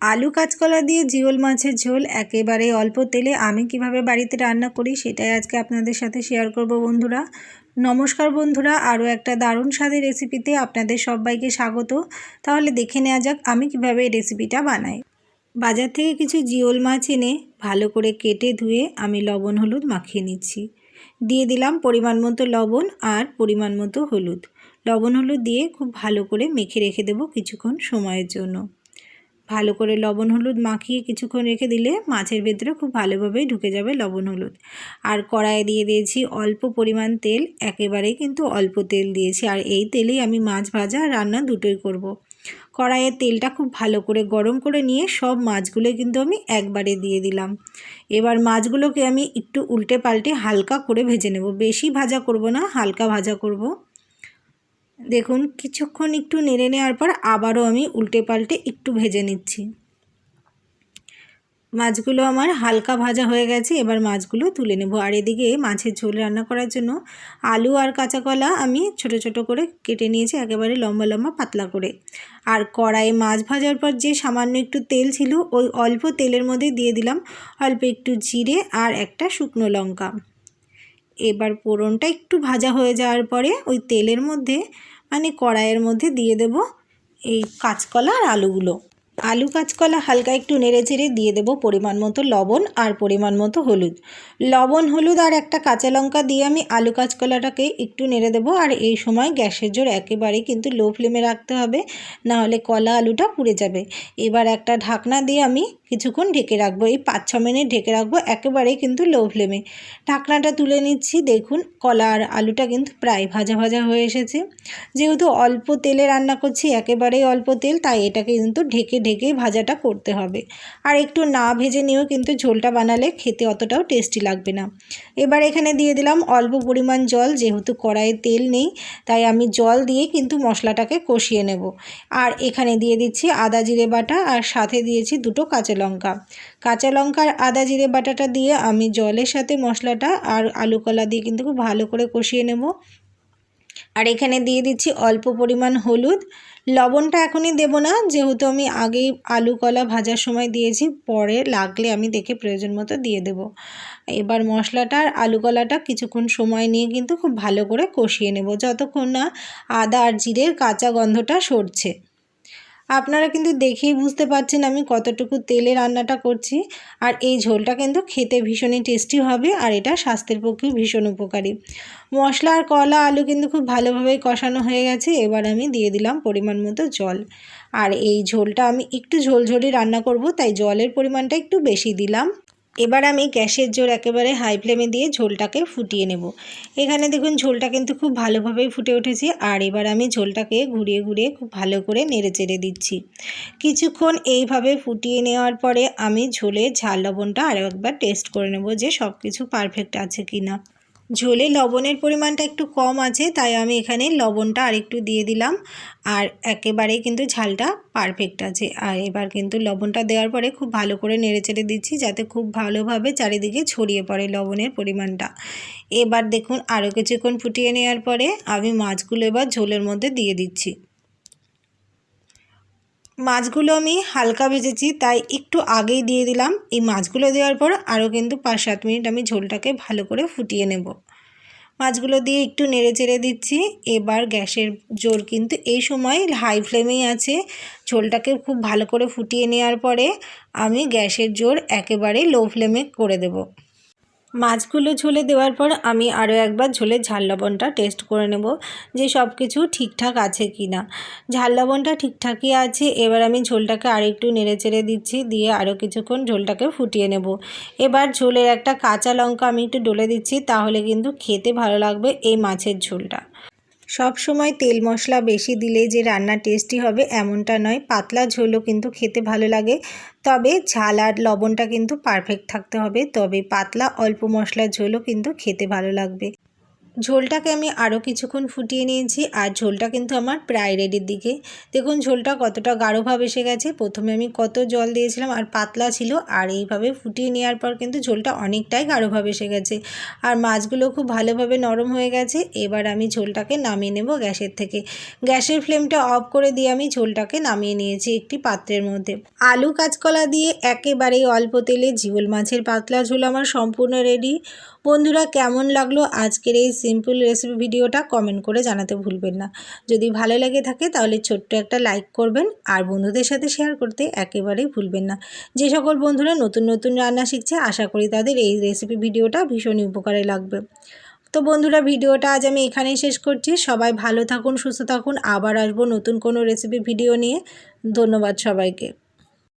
আলু কাঁচকলা দিয়ে জিওল মাছের ঝোল, একেবারে অল্প তেলে। আমি কীভাবে বাড়িতে রান্না করি সেটাই আজকে আপনাদের সাথে শেয়ার করব বন্ধুরা। নমস্কার বন্ধুরা, আরও একটা দারুণ স্বাদের রেসিপিতে আপনাদের সবাইকে স্বাগত। তাহলে দেখে নেওয়া যাক আমি কীভাবে এই রেসিপিটা বানাই। বাজার থেকে কিছু জিওল মাছ এনে ভালো করে কেটে ধুয়ে আমি লবণ, হলুদ মাখিয়ে নিচ্ছি। দিয়ে দিলাম পরিমাণ মতো লবণ আর পরিমাণ মতো হলুদ। লবণ, হলুদ দিয়ে খুব ভালো করে মেখে রেখে দেবো কিছুক্ষণ সময়ের জন্য। ভালো করে লবণ, হলুদ মাখিয়ে কিছুক্ষণ রেখে দিলে মাছের ভেতরে খুব ভালোভাবেই ঢুকে যাবে লবণ, হলুদ। আর কড়াইয়ে দিয়ে দিয়েছি অল্প পরিমাণ তেল, একেবারেই কিন্তু অল্প তেল দিয়েছি। আর এই তেলেই আমি মাছ ভাজা আর রান্না দুটোই করব। কড়াইয়ের তেলটা খুব ভালো করে গরম করে নিয়ে সব মাছগুলো কিন্তু আমি একবারে দিয়ে দিলাম। এবার মাছগুলোকে আমি একটু উল্টে পাল্টে হালকা করে ভেজে নেব। বেশি ভাজা করব না, হালকা ভাজা করব। দেখুন, কিছুক্ষণ একটু নেড়ে নেওয়ার পর আবারও আমি উল্টে পাল্টে একটু ভেজে নিচ্ছি। মাছগুলো আমার হালকা ভাজা হয়ে গেছে, এবার মাছগুলো তুলে নেব। আর এদিকে মাছের ঝোল রান্না করার জন্য আলু আর কাঁচা কলা আমি ছোট ছোট করে কেটে নিয়েছি, একেবারে লম্বা লম্বা পাতলা করে। আর কড়াইয়ে মাছ ভাজার পর যে সামান্য একটু তেল ছিল, ওই অল্প তেলের মধ্যে দিয়ে দিলাম অল্প একটু জিরে আর একটা শুকনো লঙ্কা। এবার পোড়নটা একটু ভাজা হয়ে যাওয়ার পরে ওই তেলের মধ্যে মানে কড়াইয়ের মধ্যে দিয়ে দেব এই কাঁচকলা আর আলুগুলো। আলু কাঁচকলা হালকা একটু নেড়ে চেড়ে দিয়ে দেবো পরিমাণ মতো লবণ আর পরিমাণ মতো হলুদ। লবণ, হলুদ আর একটা কাঁচা লঙ্কা দিয়ে আমি আলু কাঁচকলাটাকে একটু নেড়ে দেবো আর এই সময় গ্যাসের জোর একেবারে কিন্তু লো ফ্লেমে রাখতে হবে না হলে কলা আলুটা পুড়ে যাবে। এবার একটা ঢাকনা দিয়ে আমি কিছুক্ষণ ঢেকে রাখব, এই পাঁচ ছ মিনিট ঢেকে রাখব, একেবারেই কিন্তু লো ফ্লেমে ঢাকনাটা তুলে নিচ্ছি, দেখুন, কলা আর আলুটা কিন্তু প্রায় ভাজা ভাজা হয়ে এসেছে। যেহেতু অল্প তেলে রান্না করছি, একেবারেই অল্প তেল, তাই এটাকে কিন্তু ঢেকে ঢেকেই ভাজাটা করতে হবে। আর একটু না ভেজে নিয়েও কিন্তু ঝোলটা বানালে খেতে অতটাও টেস্টি লাগবে না। এবার এখানে দিয়ে দিলাম অল্প পরিমাণ জল, যেহেতু কড়াইয়ে তেল নেই, তাই আমি জল দিয়ে কিন্তু মশলাটাকে কষিয়ে নেব। আর এখানে দিয়ে দিচ্ছি আদা জিরে বাটা, আর সাথে দিয়েছি দুটো কাঁচা লঙ্কা। কাঁচা লঙ্কার আদা, জিরে, বাটাটা দিয়ে আমি জলের সাথে মশলাটা আর আলু কলা দিয়ে কিন্তু খুব ভালো করে কষিয়ে নেব। আর এখানে দিয়ে দিচ্ছি অল্প পরিমাণ হলুদ। লবণটা এখনই দেব না, যেহেতু আমি আগেই আলু কলা ভাজার সময় দিয়েছি, পরে লাগলে আমি দেখে প্রয়োজন মতো দিয়ে দেব। এবার মশলাটা আর আলু কলাটা কিছুক্ষণ সময় নিয়ে কিন্তু খুব ভালো করে কষিয়ে নেব, যতক্ষণ না আদা আর জিরের কাঁচা গন্ধটা সরছে। আপনারা কিন্তু দেখেই বুঝতে পারছেন আমি কতটুকু তেলে রান্নাটা করছি। আর এই ঝোলটা কিন্তু খেতে ভীষণই টেস্টি হবে আর এটা স্বাস্থ্যের পক্ষে ভীষণ উপকারী। মশলা আর কলা, আলু কিন্তু খুব ভালোভাবেই কষানো হয়ে গেছে, এবার আমি দিয়ে দিলাম পরিমাণ মতো জল। আর এই ঝোলটা আমি একটু ঝোলঝোলে রান্না করব, তাই জলের পরিমাণটা একটু বেশি দিলাম। এবার আমি গ্যাসের জোর একেবারে হাই ফ্লেমে দিয়ে ঝোলটাকে ফুটিয়ে নেব। এখানে দেখুন ঝোলটা কিন্তু খুব ভালোভাবেই ফুটে উঠেছে আর এবার আমি ঝোলটাকে ঘুরিয়ে ঘুরিয়ে খুব ভালো করে নেড়ে চেড়ে দিচ্ছি। কিছুক্ষণ এইভাবে ফুটিয়ে নেওয়ার পরে আমি ঝোলে ঝাল লবণটা আরও একবার টেস্ট করে নেব যে সব কিছু পারফেক্ট আছে কি না ঝোলে লবণের পরিমাণটা একটু কম আছে, তাই আমি এখানে লবণটা আরেকটু দিয়ে দিলাম। আর একেবারে কিন্তু ঝালটা পারফেক্ট আছে। আর এবার কিন্তু লবণটা দেওয়ার পরে খুব ভালো করে নেড়ে চেড়ে দিচ্ছি, যাতে খুব ভালোভাবে চারিদিকে ছড়িয়ে পড়ে লবণের পরিমাণটা। এবার দেখুন আরও কিছুক্ষণ ফুটিয়ে নেওয়ার পরে আমি মাছগুলো এবার ঝোলের মধ্যে দিয়ে দিচ্ছি। মাছগুলো আমি হালকা ভেজেছি, তাই একটু আগেই দিয়ে দিলাম। এই মাছগুলো দেওয়ার পর আরও কিন্তু পাঁচ সাত মিনিট আমি ঝোলটাকে ভালো করে ফুটিয়ে নেব। মাছগুলো দিয়ে একটু নেড়ে চেড়ে দিচ্ছি। এবার গ্যাসের জোর কিন্তু এই সময় হাই ফ্লেমেই আছে। ঝোলটাকে খুব ভালো করে ফুটিয়ে নেওয়ার পরে আমি গ্যাসের জোর একেবারে লো ফ্লেমে করে দেবো। মাছগুলো ঝোলে দেওয়ার পর আমি আরও একবার ঝোলের ঝাল লবণটা টেস্ট করে নেব যে সব কিছু ঠিকঠাক আছে কি না। ঝাল লবণটা ঠিকঠাকই আছে, এবার আমি ঝোলটাকে আরেকটু নেড়ে চেড়ে দিচ্ছি, দিয়ে আরও কিছুক্ষণ ঝোলটাকে ফুটিয়ে নেব। এবার ঝোলের একটা কাঁচা লঙ্কা আমি একটু ডলে দিচ্ছি, তাহলে কিন্তু খেতে ভালো লাগবে এই মাছের ঝোলটা। সব সময় তেল মশলা বেশি দিলে যে রান্না টেস্টি হবে এমনটা নয়। পাতলা ঝোলও কিন্তু খেতে ভালো লাগে। তবে ঝাল আর লবণটা কিন্তু পারফেক্ট থাকতে হবে। তবে পাতলা অল্প মশলার ঝোলও কিন্তু খেতে ভালো লাগবে। ঝোলটাকে আমি আরও কিছুক্ষণ ফুটিয়ে নিয়েছি, আর ঝোলটা কিন্তু আমার প্রায় রেডির দিকে। দেখুন, ঝোলটা কতটা গাঢ়ভাব এসে গেছে। প্রথমে আমি কত জল দিয়েছিলাম, আর পাতলা ছিল, আর এইভাবে ফুটিয়ে নেওয়ার পর কিন্তু ঝোলটা অনেকটাই গাঢ়ভাব এসে গেছে। আর মাছগুলো খুব ভালোভাবে নরম হয়ে গেছে। এবার আমি ঝোলটাকে নামিয়ে নেব গ্যাসের থেকে। গ্যাসের ফ্লেমটা অফ করে দিয়ে আমি ঝোলটাকে নামিয়ে নিয়েছি একটি পাত্রের মধ্যে। আলু কাঁচকলা দিয়ে একেবারেই অল্প তেলে, জিওল মাছের পাতলা ঝোল আমার সম্পূর্ণ রেডি বন্ধুরা, কেমন লাগল আজকের এই সিম্পল রেসিপি ভিডিওটা কমেন্ট করে জানাতে ভুলবেন না। যদি ভালো লেগে থাকে তাহলে ছোট্ট একটা লাইক করবেন আর বন্ধুদের সাথে শেয়ার করতে একেবারেই ভুলবেন না। যে সকল বন্ধুরা নতুন নতুন রান্না শিখছে, আশা করি তাদের এই রেসিপি ভিডিওটা ভীষণই উপকারে লাগবে। তো বন্ধুরা ভিডিওটা আজ আমি এখানেই শেষ করছি। সবাই ভালো থাকুন, সুস্থ থাকুন। আবার আসব নতুন কোনো রেসিপি ভিডিও নিয়ে। ধন্যবাদ সবাইকে।